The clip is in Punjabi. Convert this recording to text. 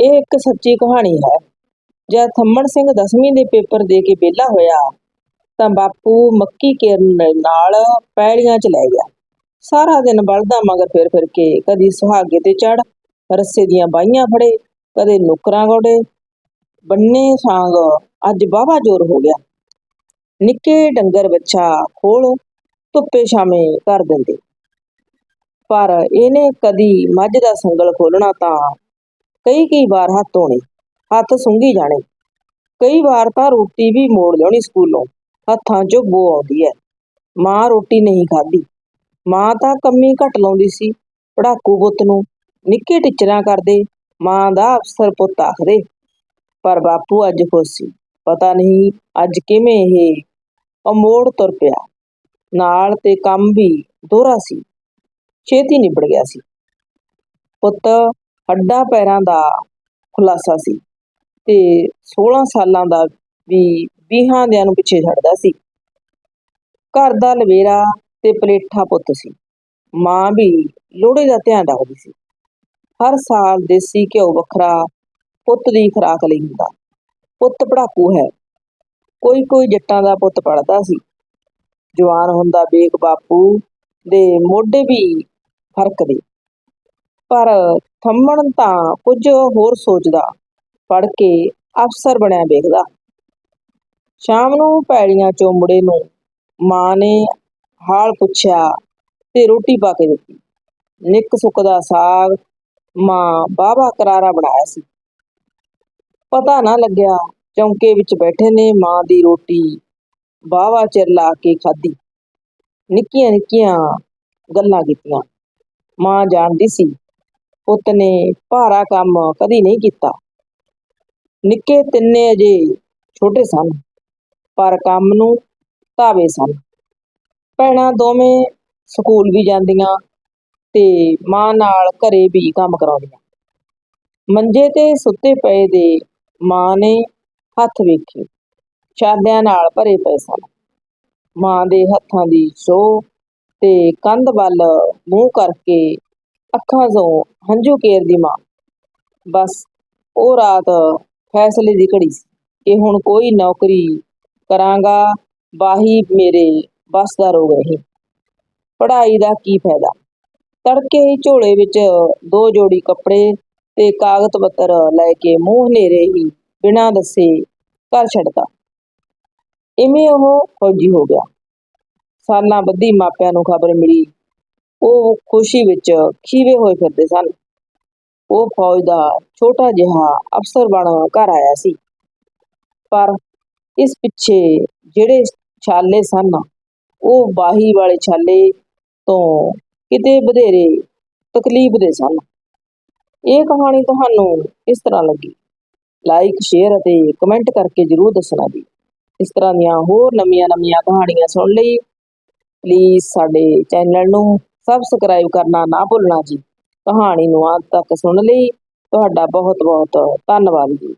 ਇਹ ਇੱਕ ਸੱਚੀ ਕਹਾਣੀ ਹੈ। ਜਦ ਥੰਮਣ ਸਿੰਘ 10ਵੀਂ ਦੇ ਪੇਪਰ ਦੇ ਕੇ ਵਿਹਲਾ ਹੋਇਆ, ਤਾਂ ਬਾਪੂ ਮੱਕੀ ਕੇਰਨ ਨਾਲ ਪੈਲੀਆਂ 'ਚ ਲੈ ਗਿਆ। ਸਾਰਾ ਦਿਨ ਬਲਦਾ ਮਗਰ ਫਿਰ ਫਿਰ ਕੇ ਕਦੀ ਸੁਹਾਗੇ ਤੇ ਚੜ ਰੱਸੇ ਦੀਆਂ ਬਾਹੀਆਂ ਫੜੇ, ਕਦੇ ਨੁਕਰਾਂ ਗੋੜੇ ਬੰਨੇ ਸਾਂਗ ਅੱਜ ਵਾਹਵਾ ਜ਼ੋਰ ਹੋ ਗਿਆ। ਨਿੱਕੇ ਡੰਗਰ ਬੱਚਾ ਖੋਲ ਧੁੱਪੇ ਛਾਵੇਂ ਕਰ ਦਿੰਦੇ। ਪਰ ਇਹਨੇ ਕਦੀ ਮੱਝ ਦਾ ਸੰਗਲ ਖੋਲਣਾ ਤਾਂ ਕਈ ਕਈ ਵਾਰ ਹੱਥ ਧੋਣੇ, ਹੱਥ ਸੁੰਘੀ ਜਾਣੇ। ਕਈ ਵਾਰ ਤਾਂ ਰੋਟੀ ਵੀ ਮੋੜ ਲਿਆਉਣੀ ਸਕੂਲੋਂ, ਹੱਥਾਂ 'ਚੋਂ ਬੋ ਆਉਂਦੀ ਹੈ ਮਾਂ ਰੋਟੀ ਨਹੀਂ ਖਾਧੀ। ਮਾਂ ਤਾਂ ਕੰਮੀ ਘੱਟ ਲਾਉਂਦੀ ਸੀ ਪੜਾਕੂ ਪੁੱਤ ਨੂੰ ਨਿੱਕੇ ਟਿਚਰਾਂ ਕਰਦੇ, ਮਾਂ ਦਾ ਅਫਸਰ ਪੁੱਤ ਆਖਦੇ। ਪਰ ਬਾਪੂ ਅੱਜ ਖੁਸ਼ ਸੀ, ਪਤਾ ਨਹੀਂ ਅੱਜ ਕਿਵੇਂ ਇਹ ਅਮੋੜ ਤੁਰ ਪਿਆ। ਨਾਲ ਤੇ ਕੰਮ ਵੀ ਦੋਹਰਾ ਸੀ, ਛੇਤੀ ਨਿਬੜ ਗਿਆ ਸੀ। ਪੁੱਤ ਹੱਡਾਂ ਪੈਰਾਂ ਦਾ ਖੁਲਾਸਾ ਸੀ ਤੇ 16 ਸਾਲਾਂ ਦਾ ਵੀ ਵੀਹਾਂ ਦਿਆਂ ਨੂੰ ਪਿੱਛੇ ਛੱਡਦਾ ਸੀ। ਘਰ ਦਾ ਲਵੇਰਾ ਤੇ ਪਲੇਠਾ ਪੁੱਤ ਸੀ। ਮਾਂ ਵੀ ਲੋਹੜੇ ਦਾ ਧਿਆਨ ਰੱਖਦੀ ਸੀ। ਹਰ ਸਾਲ ਦੇਸੀ ਘਿਓ ਵੱਖਰਾ ਪੁੱਤ ਦੀ ਖੁਰਾਕ ਲਈ ਹੁੰਦਾ। ਪੁੱਤ ਪੜਾਕੂ ਹੈ। ਕੋਈ ਕੋਈ ਜੱਟਾਂ ਦਾ ਪੁੱਤ ਪੜਦਾ ਸੀ। ਜਵਾਨ ਹੁੰਦਾ ਵੇਖ ਬਾਪੂ ਦੇ ਮੋਢੇ ਵੀ ਫਰਕਦੇ। ਪਰ ਥੰਮਣ ਤਾਂ ਕੁਝ ਹੋਰ ਸੋਚਦਾ ਪੜ ਕੇ ਅਫਸਰ ਬਣਿਆ ਵੇਖਦਾ। ਸ਼ਾਮ ਨੂੰ ਪੈੜੀਆਂ ਚੋਂ ਮੁੜੇ ਨੂੰ ਮਾਂ ਨੇ ਹਾਲ ਪੁੱਛਿਆ ਤੇ ਰੋਟੀ ਪਾ ਕੇ ਦਿੱਤੀ। ਨਿੱਕ ਸੁੱਕ ਦਾ ਸਾਗ ਮਾਂ ਬਾਬਾ ਕਰਾਰਾ ਬਣਾਇਆ ਸੀ। ਪਤਾ ਨਾ ਲੱਗਿਆ ਚੌਂਕੇ ਵਿੱਚ ਬੈਠੇ ਨੇ ਮਾਂ ਦੀ ਰੋਟੀ ਬਾਵਾ ਚਿਰ ਲਾ ਕੇ ਖਾਧੀ। ਨਿੱਕੀਆਂ ਨਿੱਕੀਆਂ ਗੱਲਾਂ ਕੀਤੀਆਂ। ਮਾਂ ਜਾਣਦੀ ਸੀ ਪੁੱਤ ਨੇ ਭਾਰਾ ਕੰਮ ਕਦੀ ਨਹੀਂ ਕੀਤਾ। ਨਿੱਕੇ ਤਿੰਨੇ ਅਜੇ ਛੋਟੇ ਸਨ, ਪਰ ਕੰਮ ਨੂੰ ਧਾਵੇ ਸਨ। ਭੈਣਾਂ ਦੋਵੇਂ ਸਕੂਲ ਵੀ ਜਾਂਦੀਆਂ ਤੇ ਮਾਂ ਨਾਲ ਘਰੇ ਵੀ ਕੰਮ ਕਰਾਉਂਦੀਆਂ। ਮੰਜੇ ਤੇ ਸੁੱਤੇ ਪਏ ਦੇ ਮਾਂ ਨੇ ਹੱਥ ਵੇਖੇ, ਚਾਦਿਆਂ ਨਾਲ ਭਰੇ ਪਏ ਸਨ। ਮਾਂ ਦੇ ਹੱਥਾਂ ਦੀ ਸੋਹ ਤੇ ਕੰਧ ਵੱਲ ਮੂੰਹ ਕਰਕੇ ਅੱਖਾਂ 'ਚੋਂ ਹੰਝੂ ਕੇਰਦੀ ਮਾਂ। ਬਸ ਉਹ ਰਾਤ ਫੈਸਲੇ ਦੀ ਘੜੀ ਸੀ ਕਿ ਹੁਣ ਕੋਈ ਨੌਕਰੀ ਕਰਾਂਗਾ, ਬਾਹੀ ਮੇਰੇ ਬਸ ਦਾ ਰੋਗ ਨਹੀਂ ਪੜ੍ਹਾਈ ਦਾ ਕੀ ਫਾਇਦਾ? ਤੜਕੇ ਹੀ ਝੋਲੇ ਵਿੱਚ ਦੋ ਜੋੜੀ ਕੱਪੜੇ ਤੇ ਕਾਗਜ਼ ਪੱਤਰ ਲੈ ਕੇ ਮੂੰਹ ਹਨੇਰੇ ਹੀ ਬਿਨਾਂ ਦੱਸੇ ਘਰ ਛੱਡਦਾ ਇਵੇਂ ਉਹ ਫੌਜੀ ਹੋ ਗਿਆ। ਸਾਲਾਂ ਬੱਧੀ ਮਾਪਿਆਂ ਨੂੰ ਖਬਰ ਮਿਲੀ ਉਹ ਖੁਸ਼ੀ ਵਿੱਚ ਖੀਵੇ ਹੋਏ ਫਿਰਦੇ ਸਨ। ਉਹ ਫੌਜ ਦਾ ਛੋਟਾ ਜਿਹਾ ਅਫਸਰ ਬਣ ਘਰ ਆਇਆ ਸੀ। ਪਰ ਇਸ ਪਿੱਛੇ ਜਿਹੜੇ ਛਾਲੇ ਸਨ, ਉਹ ਬਾਹੀ ਵਾਲੇ ਛਾਲੇ ਤੋਂ ਕਿਤੇ ਵਧੇਰੇ ਤਕਲੀਫ ਦੇ ਸਨ। ਇਹ ਕਹਾਣੀ ਤੁਹਾਨੂੰ ਇਸ ਤਰ੍ਹਾਂ ਲੱਗੀ। ਲਾਈਕ ਸ਼ੇਅਰ ਅਤੇ ਕਮੈਂਟ ਕਰਕੇ ਜਰੂਰ ਦੱਸਣਾ ਜੀ। ਇਸ ਤਰ੍ਹਾਂ ਦੀਆਂ ਹੋਰ ਨਵੀਆਂ ਨਵੀਆਂ ਕਹਾਣੀਆਂ ਸੁਣ ਲਈ ਪਲੀਜ਼ ਸਾਡੇ ਚੈਨਲ ਨੂੰ ਸਬਸਕ੍ਰਾਈਬ ਕਰਨਾ ਨਾ ਭੁੱਲਣਾ ਜੀ। ਕਹਾਣੀ ਨੂੰ ਅੰਤ ਤੱਕ ਸੁਣ ਲਈ। ਤੁਹਾਡਾ ਬਹੁਤ ਬਹੁਤ ਧੰਨਵਾਦ ਜੀ।